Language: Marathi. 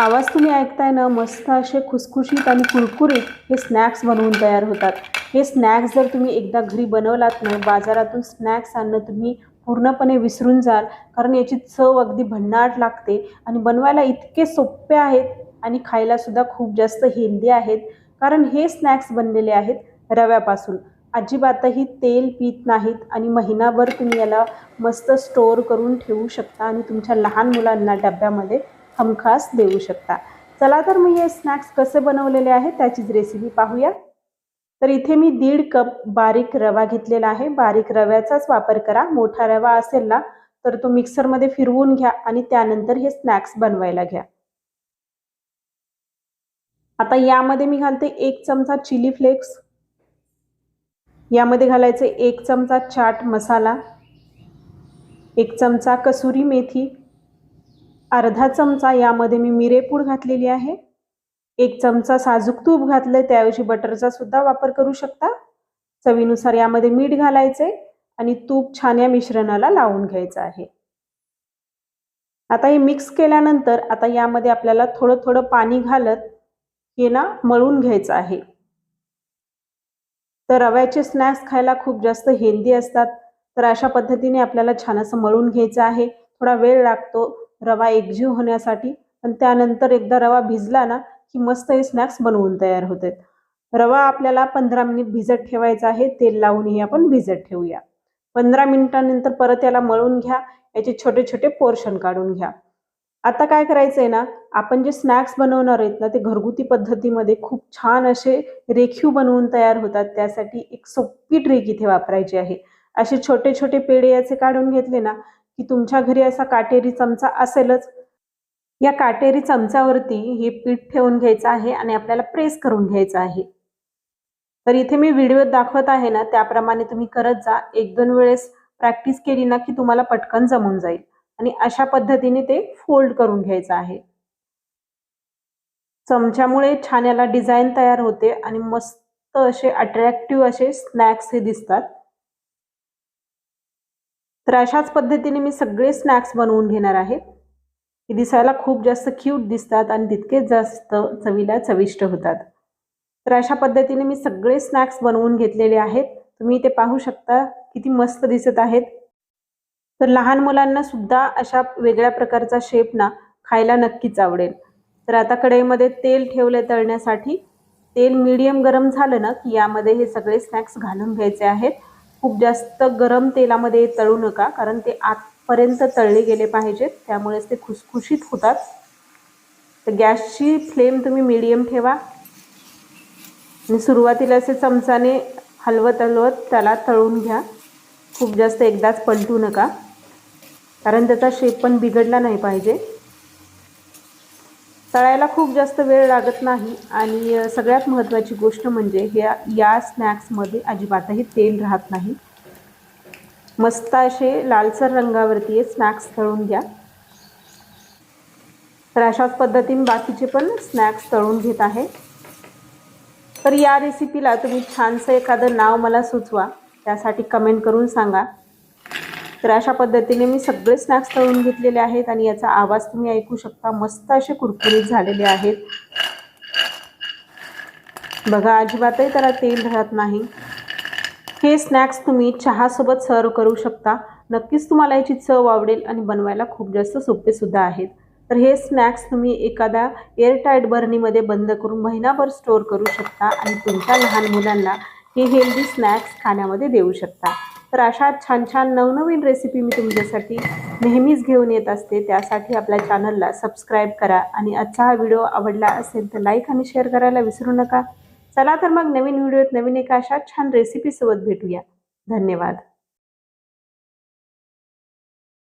आवाज तुम्ही ऐकताय ना मस्त असे खुसखुशीत आणि कुरकुरीत हे स्नॅक्स बनवून तयार होतात. हे स्नॅक्स जर तुम्ही एकदा घरी बनवलात ना बाजारातून स्नॅक्स आणणं तुम्ही पूर्णपणे विसरून जाल. कारण याची चव अगदी भन्नाट लागते आणि बनवायला इतके सोपे आहेत आणि खायलासुद्धा खूप जास्त हेल्दी आहेत. कारण हे स्नॅक्स बनलेले आहेत रव्यापासून. अजिबातही तेल पीत नाहीत आणि महिनाभर तुम्ही याला मस्त स्टोअर करून ठेवू शकता आणि तुमच्या लहान मुलांना डब्यामध्ये हमखास देऊ शकता. चला तर मी हे स्नॅक्स कसे बनवलेले आहेत त्याचीच रेसिपी पाहूया. तर इथे मी दीड कप बारीक रवा घेतलेला आहे. बारीक रव्याचाच वापर करा. मोठा रवा असेल ना तर तो मिक्सरमध्ये फिरवून घ्या आणि त्यानंतर हे स्नॅक्स बनवायला घ्या. आता यामध्ये मी घालते एक चमचा चिली फ्लेक्स यामध्ये घालायचे एक चमचा चाट मसाला. एक चमचा कसुरी मेथी. अर्धा चमचा यामध्ये मी मिरेपूड घातलेली आहे. एक चमचा साजूक तूप घातलं त्याऐवजी बटरचा सुद्धा वापर करू शकता. चवीनुसार यामध्ये मीठ घालायचे आणि तूप छान या मिश्रणाला लावून घ्यायचं आहे. आता हे मिक्स केल्यानंतर आता यामध्ये आपल्याला थोडं थोडं पाणी घालत हे ना मळून घ्यायचं आहे. तर रव्याचे स्नॅक्स खायला खूप जास्त हेल्दी असतात. तर अशा पद्धतीने आपल्याला छान असं मळून घ्यायचं आहे. थोडा वेळ लागतो. रवा एकजीव होण्यासाठी पण त्यानंतर एकदा रवा भिजला ना की मस्त हे स्नॅक्स बनवून तयार होतात. रवा आपल्याला पंधरा मिनिट भिजत ठेवायचा आहे तेल लावूनही आपण भिजत ठेवूया. पंधरा मिनिटानंतर परत याला मळून घ्या याचे छोटे छोटे पोर्शन काढून घ्या. आता काय करायचं आहे ना आपण जे स्नॅक्स बनवणार आहेत ना ते घरगुती पद्धतीमध्ये खूप छान असे रेखीव बनवून तयार होतात त्यासाठी एक सोपी ट्रिक इथे वापरायची आहे. असे छोटे छोटे पेढे याचे काढून घेतले ना की तुमच्या घरी असा काटेरी चमचा असेलच. या काटेरी चमचावरती हे पीठ ठेवून घ्यायचं आहे आणि आपल्याला प्रेस करून घ्यायचं आहे. तर इथे मी व्हिडिओ दाखवत आहे ना त्याप्रमाणे तुम्ही करत जा. एक दोन वेळेस प्रॅक्टिस केली ना की तुम्हाला पटकन जमून जाईल. आणि अशा पद्धतीने ते फोल्ड करून घ्यायचं आहे. चमच्यामुळे छान याला डिझाईन तयार होते आणि मस्त असे अट्रॅक्टिव्ह असे स्नॅक्स हे दिसतात. तर अशाच पद्धतीने मी सगळे स्नॅक्स बनवून घेणार आहे. हे दिसायला खूप जास्त क्यूट दिसतात आणि तितकेच जास्त चवीला चविष्ट होतात. तर अशा पद्धतीने मी सगळे स्नॅक्स बनवून घेतलेले आहेत. तुम्ही इथे पाहू शकता किती मस्त दिसत आहेत. तर लहान मुलांना सुद्धा अशा वेगळ्या प्रकारचा शेप ना खायला नक्कीच आवडेल. तर आता कढईमध्ये तेल ठेवले तळण्यासाठी. तेल मीडियम गरम झालं ना की यामध्ये हे सगळे स्नॅक्स घालून घ्यायचे आहेत. खूप जास्त गरम तेलामध्ये तळू नका कारण ते आतपर्यंत तळले गेले पाहिजेत त्यामुळेच ते खुसखुशीत होतात. तर गॅसची फ्लेम तुम्ही मीडियम ठेवा. आणि सुरुवातीला असे चमचाने हलवत हलवत त्याला तळून घ्या. खूप जास्त एकदाच पलटू नका कारण त्याचा शेप पण बिघडला नाही पाहिजे. तळायला खूप जास्त वेळ लागत नाही आणि सगळ्यात महत्त्वाची गोष्ट म्हणजे ह्या या स्नॅक्समध्ये अजिबातही तेल राहत नाही. मस्त असे लालसर रंगावरती हे स्नॅक्स तळून घ्या. तर अशाच पद्धतीने बाकीचे पण स्नॅक्स तळून घेत आहे. तर या रेसिपीला तुम्ही छानसं एखादं नाव मला सुचवा त्यासाठी कमेंट करून सांगा. तर अशा पद्धतीने मी सगळे स्नॅक्स तळून घेतलेले आहेत आणि याचा आवाज तुम्ही ऐकू शकता. मस्त असे कुरकुरीत झालेले आहेत. बघा अजिबातही त्याला तेल राहत नाही. हे स्नॅक्स तुम्ही चहासोबत सर्व करू शकता. नक्कीच तुम्हाला याची चव आवडेल आणि बनवायला खूप जास्त सोपे सुद्धा आहेत. तर हे स्नॅक्स तुम्ही एखाद्या एअरटाईट बर्नीमध्ये बंद करून महिनाभर स्टोअर करू शकता आणि तुमच्या लहान मुलांना हे हेल्दी स्नॅक्स खाण्यामध्ये देऊ शकता. तर अशा छान छान नवनवीन रेसिपी मी तुमच्यासाठी नेहमीच घेऊन येत असते. त्यासाठी आपल्या चॅनलला सबस्क्राईब करा आणि आजचा हा व्हिडिओ आवडला असेल तर लाईक आणि शेअर करायला विसरू नका. चला तर मग नवीन व्हिडिओत नवीन एका अशा छान रेसिपीसोबत भेटूया. धन्यवाद.